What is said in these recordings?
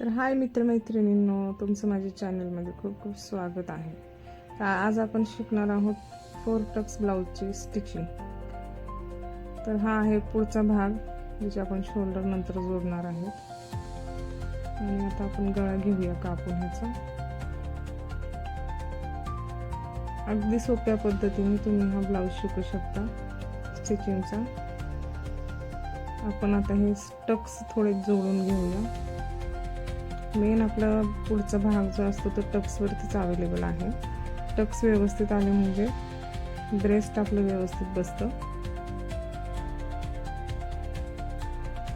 तर हाय मित्रमैत्रिणींनो तुमचं माझ्या चॅनलमध्ये खूप खूप स्वागत आहे. आज आपण शिकणार आहोत फोर टक्स ब्लाऊजची स्टिचिंग. तर हा आहे पुढचा भाग ज्याचे आपण शोल्डर नंतर जोडणार आहोत. आणि आता आपण गळा घेऊया कापून ह्याचा. अगदी सोप्या पद्धतीने तुम्ही हा ब्लाऊज शिकू शकता स्टिचिंगचा. आपण आता हे स्टक्स थोडे जोडून घेऊया. मेन आपला पुढचा भाग जो असतो तो टक्सवरतीच अवेलेबल आहे. टक्स व्यवस्थित आले म्हणजे ब्रेस्ट आपलं व्यवस्थित बसतं.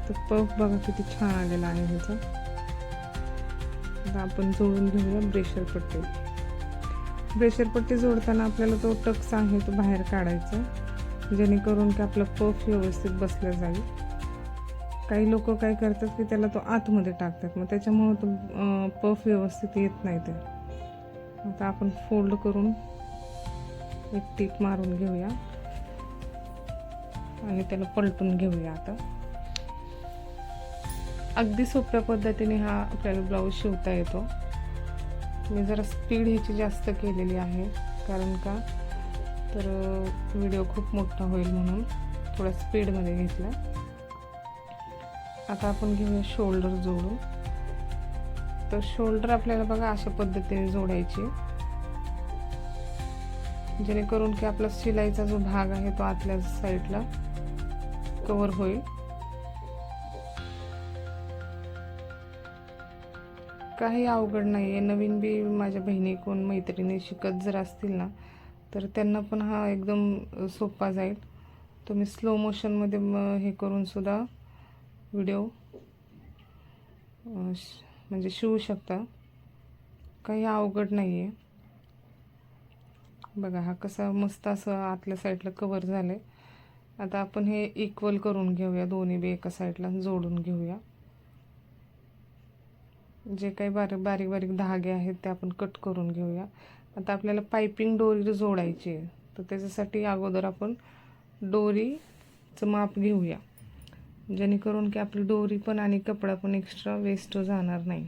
तर पफ बघा किती छान आलेला आहे ह्याचा. आता आपण जोडून घेऊया ब्रेशर पट्टी. ब्रेशर पट्टी जोडताना आपल्याला तो टक्स आहे तो बाहेर काढायचा. जेणेकरून की आपलं पफ व्यवस्थित बसल्या जाईल. काही लोक काय करतात की त्याला तो आतमध्ये टाकतात. मग त्याच्यामुळं तो पफ व्यवस्थित येत नाही ते. आता आपण फोल्ड करून एक टीप मारून घेऊया. आणि त्याला पलटून घेऊया आता. अगदी सोप्या पद्धतीने हा आपल्याला ब्लाऊज शिवता येतो. मी जरा स्पीड ह्याची जास्त केलेली आहे. कारण का? तर व्हिडिओ खूप मोठा होईल म्हणून. थोडा स्पीडमध्ये घेतला. आता आपण घेऊया शोल्डर जोडून. तर शोल्डर आपल्याला बघा अशा पद्धतीने जोडायची. जेणेकरून की आपला शिलाईचा जो भाग आहे तो आतल्या साईडला कवर होईल. काही अवघड नाही आहे नवीन बी माझ्या बहिणी कोण मैत्रिणी शिकत जर असतील ना तर त्यांना पण हा एकदम सोपा जाईल. तुम्ही स्लो मोशनमध्ये हे करून सुद्धा व्हिडिओ म्हणजे शिवू शकता. काही अवघड नाही आहे बघा हा कसा मस्त असं आतल्या साईडला कवर झालं आहे आता आपण हे इक्वल करून घेऊया दोन्ही बी एका साईडला जोडून घेऊया. जे काही बारीक बारीक बारीक धागे आहेत ते आपण कट करून घेऊया. आता आपल्याला पायपिंग डोरी जोडायची आहे तर त्याच्यासाठी अगोदर आपण डोरीचं माप घेऊया. जेणेकरून की आपली डोरी पण आणि कपडा पण एक्स्ट्रा वेस्ट जाणार नाही.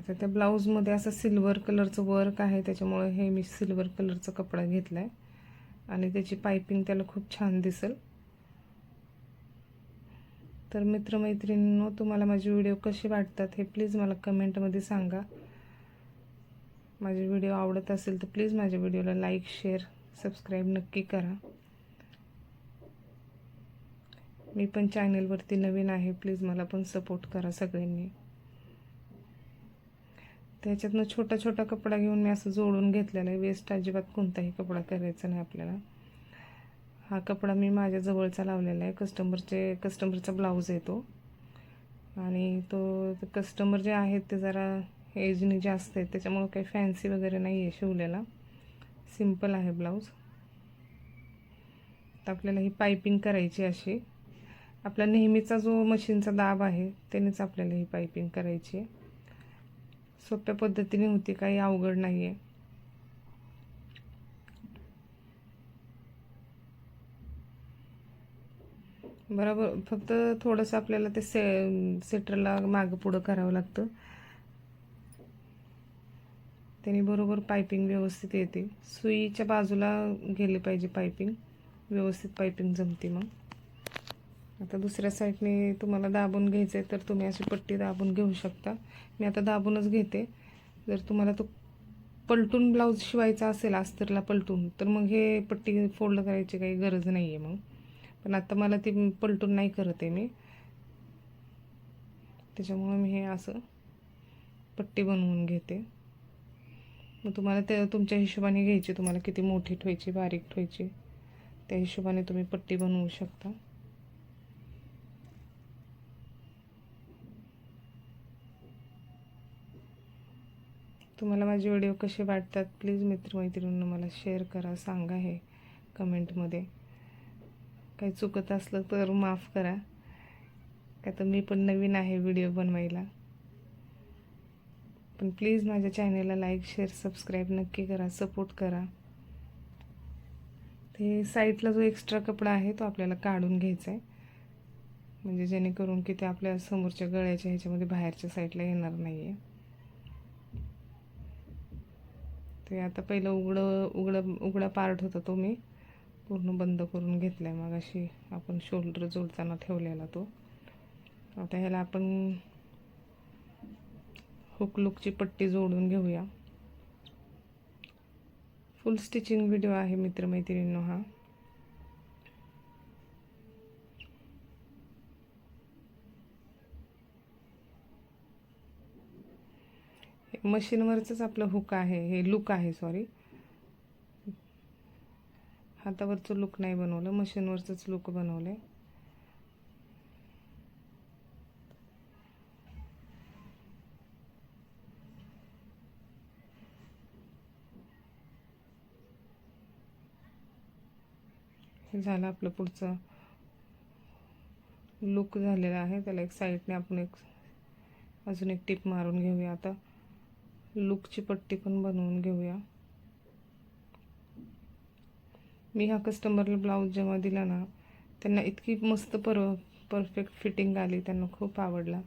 आता त्या ब्लाऊजमध्ये असं सिल्वर कलरचं वर्क आहे त्याच्यामुळे हे मी सिल्वर कलरचा कपडा घेतला आहे आणि त्याची पायपिंग त्याला खूप छान दिसेल. तर मित्रमैत्रिणींनो तुम्हाला माझे व्हिडिओ कसे वाटतात हे प्लीज मला कमेंटमध्ये सांगा. माझे व्हिडिओ आवडत असेल तर प्लीज माझ्या व्हिडिओला लाईक शेअर सबस्क्राईब नक्की करा. मी पण चॅनलवरती नवीन आहे. प्लीज मला पण सपोर्ट करा सगळ्यांनी. त्याच्यातनं छोटा छोटा कपडा घेऊन मी असं जोडून घेतलेला आहे. वेस्ट अजिबात कोणताही कपडा करायचा नाही आपल्याला. हा कपडा मी माझ्या जवळचा लावलेला आहे. कस्टमरचे कस्टमरचा ब्लाऊज आहे तो. आणि तो कस्टमर जे आहेत ते जरा एजने जास्त आहेत. त्याच्यामुळं काही फॅन्सी वगैरे नाही आहे शिवलेला. सिंपल आहे ब्लाऊज तर आपल्याला ही पायपिंग करायची अशी. आपला नेहमीचा जो मशीनचा दाब आहे त्यानेच आपल्याला ही पायपिंग करायची आहे. सोप्या पद्धतीने होती काही अवघड नाही आहे बरोबर फक्त थोडंसं आपल्याला ते से सेटरला मागं पुढं करावं लागतं. त्याने बरोबर पायपिंग व्यवस्थित येते. सुईच्या बाजूला गेले पाहिजे पायपिंग व्यवस्थित पायपिंग जमते मग. आता दुसऱ्या साईडने तुम्हाला दाबून घ्यायचं आहे तर तुम्ही अशी पट्टी दाबून घेऊ शकता. मी आता दाबूनच घेते. जर तुम्हाला तो पलटून ब्लाऊज शिवायचा असेल अस्तरला पलटून तर मग हे पट्टी फोल्ड करायची काही गरज नाही आहे मग. पण आता मला ती पलटून नाही करत आहे मी. त्याच्यामुळं मी हे असं पट्टी बनवून घेते. मग तुम्हाला ते तुमच्या हिशोबाने घ्यायची. तुम्हाला किती मोठी ठेवायची बारीक ठेवायची त्या हिशोबाने तुम्ही पट्टी बनवू शकता. तुम्हाला माझे व्हिडिओ कसे वाटतात? प्लीज मित्रमैत्रिणींना मला शेअर करा सांगा हे कमेंटमध्ये काही चुकत असलं तर माफ करा. काय तर मी पण नवीन आहे व्हिडिओ बनवायला. पण प्लीज माझ्या चॅनेलला लाईक शेअर सबस्क्राईब नक्की करा सपोर्ट करा. ते साईडला जो एक्स्ट्रा कपडा आहे तो आपल्याला काढून घ्यायचा आहे म्हणजे जेणेकरून की ते आपल्या समोरच्या गळ्याच्या ह्याच्यामध्ये बाहेरच्या साईडला येणार नाही आहे ते आता पहिलं उघडं उघडं उघडा पार्ट होता तो मी. पूर्ण बंद करून घेतला आहे मग अशी आपण शोल्डर जोडताना ठेवलेला तो. आता ह्याला आपण हुक लुकची पट्टी जोडून घेऊया. फुल स्टिचिंग व्हिडिओ आहे मित्रमैत्रिणींनो हा. मशीनवरच आपलं हुक आहे हे लुक आहे सॉरी हातावरचं लुक नाही बनवलं मशीनवरचंच लुक बनवलं हे झालं आपलं पुढचं लुक झालेला आहे. त्याला एक साईडने आपण एक अजून एक टिप मारून घेऊया आता. लुकची पट्टी पण बनवून घेऊया. मी ह्या कस्टमरला ब्लाऊज जेव्हा दिला ना त्यांना इतकी मस्त पर परफेक्ट फिटिंग आली त्यांना खूप आवडला.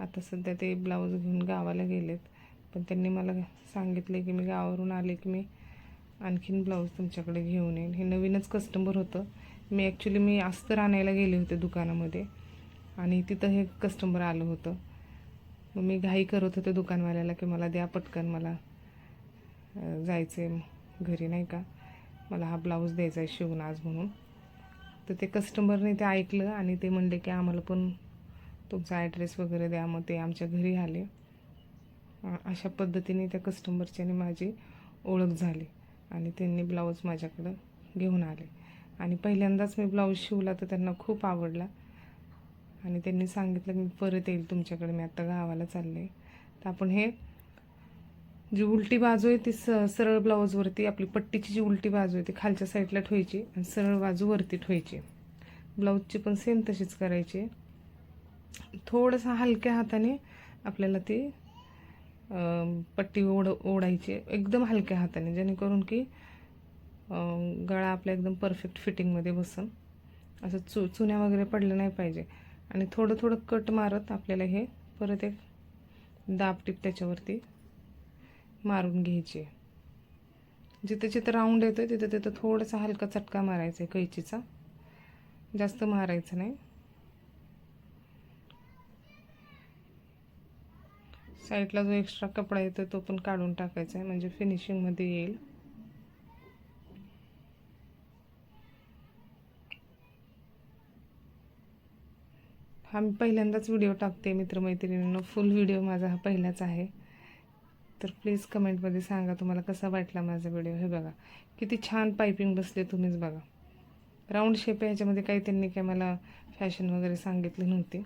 आता सध्या ते ब्लाऊज घेऊन गावाला गेलेत. पण त्यांनी मला सांगितले की मी गावावरून आले की मी आणखीन ब्लाऊज तुमच्याकडे घेऊन येईन. हे नवीनच कस्टमर होतं. मी ॲक्च्युली मी अस्तर आणायला गेले होते दुकानामध्ये आणि तिथं हे कस्टमर आलं होतं. मग मी घाई करत होते दुकानवाल्याला की मला द्या पटकन मला जायचं आहे घरी नाही का? मला हा ब्लाऊज द्यायचा आहे शिवून आज म्हणून. तर ते कस्टमरने ते ऐकलं आणि ते म्हणले की आम्हाला पण तुमचा ॲड्रेस वगैरे द्या मग ते आमच्या घरी आले. अशा पद्धतीने त्या कस्टमरच्याने माझी ओळख झाली आणि त्यांनी ब्लाऊज माझ्याकडं घेऊन आले. आणि पहिल्यांदाच मी ब्लाऊज शिवला तर त्यांना खूप आवडला. आणि त्यांनी सांगितलं की परत येईल तुमच्याकडे मी आत्ता गावाला चालले. तर आपण हे जी उलटी बाजू आहे ती स सरळ ब्लाऊजवरती आपली पट्टीची जी उलटी बाजू आहे ती खालच्या साईडला ठेवायची आणि सरळ बाजू वरती ठेवायची. ब्लाऊजची पण सेम तशीच करायची. थोडंसं हलक्या हाताने आपल्याला ती पट्टी ओढ ओढायची एकदम हलक्या हाताने जेणेकरून की गळा आपला एकदम परफेक्ट फिटिंगमध्ये बसन. असं चु चुन्या वगैरे पडलं नाही पाहिजे. आणि थोडं थोडं कट मारत आपल्याला हे परत एक दाबटीप त्याच्यावरती मारून घ्यायची. जिथे जिथं राऊंड येतं तिथं तिथं थोडासा हलका चटका मारायचा आहे कैचीचा. जास्त मारायचं नाही. साईडला जो एक्स्ट्रा कपडा येतो तो पण काढून टाकायचा आहे म्हणजे फिनिशिंगमध्ये येईल. हा मी पहिल्यांदाच व्हिडिओ टाकते मित्रमैत्रिणींनो. फुल व्हिडिओ माझा हा पहिलाच आहे. तर प्लीज कमेंटमध्ये सांगा तुम्हाला कसा वाटला माझा व्हिडिओ हे बघा किती छान पायपिंग बसले तुम्हीच बघा. राऊंड शेप ह्याच्यामध्ये काही त्यांनी काय मला फॅशन वगैरे सांगितली नव्हती.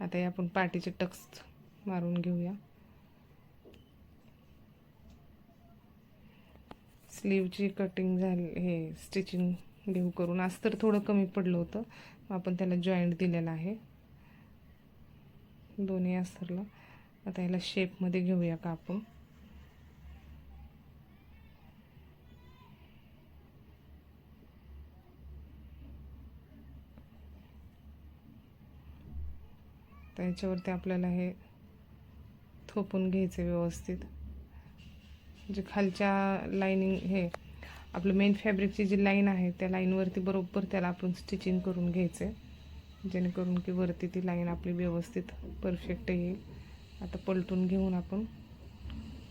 आता हे आपण पाटीचे टक्स मारून घेऊया. स्लीवची कटिंग झाली हे स्टिचिंग घेऊ करून. आज तर थोडं कमी पडलं होतं. आपण त्याला जॉईंट दिलेला आहे. दोन्ही अस्तरला आता याला शेपमध्ये घेऊया का आपण? त्याच्यावरती आपल्याला हे थोपून घ्यायचं व्यवस्थित. जे खालच्या लाईनिंग हे आपलं मेन फॅब्रिकची जी लाईन आहे त्या लाईनवरती बरोबर त्याला आपण स्टिचिंग करून घ्यायचं आहे जेणेकरून की वरती ती लाईन आपली व्यवस्थित परफेक्ट येईल. आता पलटून घेऊन आपण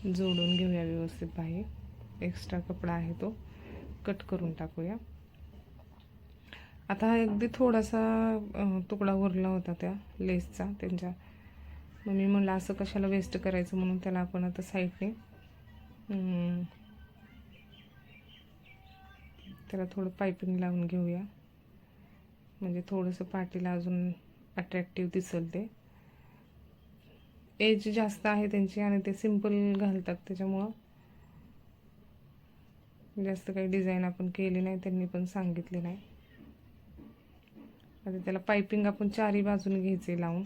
जोडून घेऊया व्यवस्थित बाहेर. एक्स्ट्रा कपडा आहे तो. कट करून टाकूया. आता हा अगदी थोडासा तुकडा उरला होता त्या लेसचा त्यांच्या. मग मी म्हणलं असं कशाला वेस्ट करायचं म्हणून त्याला आपण आता साईडने त्याला थोडं पायपिंग लावून घेऊया. म्हणजे थोडंसं पाठीला अजून अट्रॅक्टिव्ह दिसेल ते. एज जास्त आहे त्यांची आणि ते सिंपल घालतात त्याच्यामुळं. जास्त काही डिझाईन आपण केली नाही त्यांनी पण सांगितले नाही. आता त्याला पायपिंग आपण चारही बाजूने घ्यायचे लावून.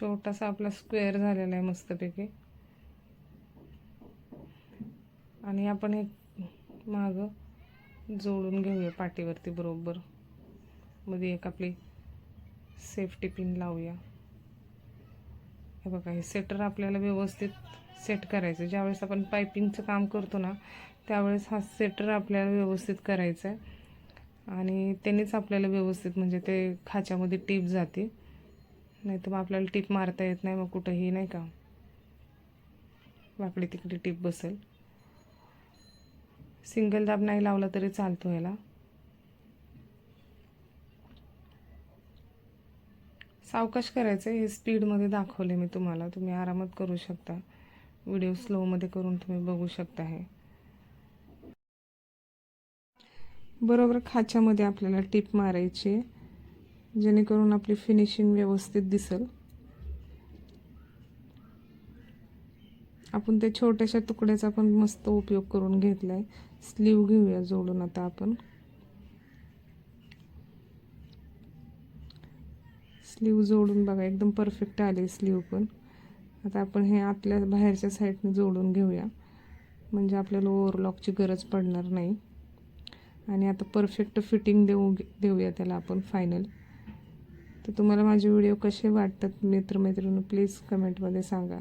छोटासा आपला स्क्वेअर झालेला आहे मस्तपैकी. आणि आपण एक मागं जोडून घेऊया पाठीवरती बरोबर. मध्ये एक आपली सेफ्टी पिन लावूया. हे बघा हे सेटर आपल्याला व्यवस्थित सेट करायचं ज्यावेळेस आपण पायपिंगचं काम करतो ना त्यावेळेस हा सेटर आपल्याला व्यवस्थित करायचा आहे आणि त्यानेच आपल्याला व्यवस्थित म्हणजे ते खाच्यामध्ये टीप जाते नाही तर मग आपल्याला टीप मारता येत नाही मग कुठंही नाही का? वाकडी तिकडे टीप बसेल. सिंगल दाब नाही लावला तरी चालतो याला. सावकाश करायचं हे स्पीडमध्ये दाखवले मी तुम्हाला. तुम्ही आरामात करू शकता. व्हिडिओ स्लोमध्ये करून तुम्ही बघू शकता हे. बरोबर खाच्यामध्ये आपल्याला टीप मारायची आहे. जेणेकरून आपली फिनिशिंग व्यवस्थित दिसेल. आपण त्या छोट्याशा तुकड्याचा पण मस्त उपयोग करून घेतला आहे स्लीव घेऊया जोडून आता आपण. स्लीव जोडून बघा एकदम परफेक्ट आले स्लीव पण. आता आपण हे आतल्या बाहेरच्या साईडने जोडून घेऊया. म्हणजे आपल्याला ओव्हरलॉकची गरज पडणार नाही. आणि आता परफेक्ट फिटिंग देऊ देऊया त्याला आपण फायनल तर तुम्हाला माझे व्हिडिओ कसे वाटतात मित्रमैत्रिणी प्लीज कमेंटमध्ये सांगा.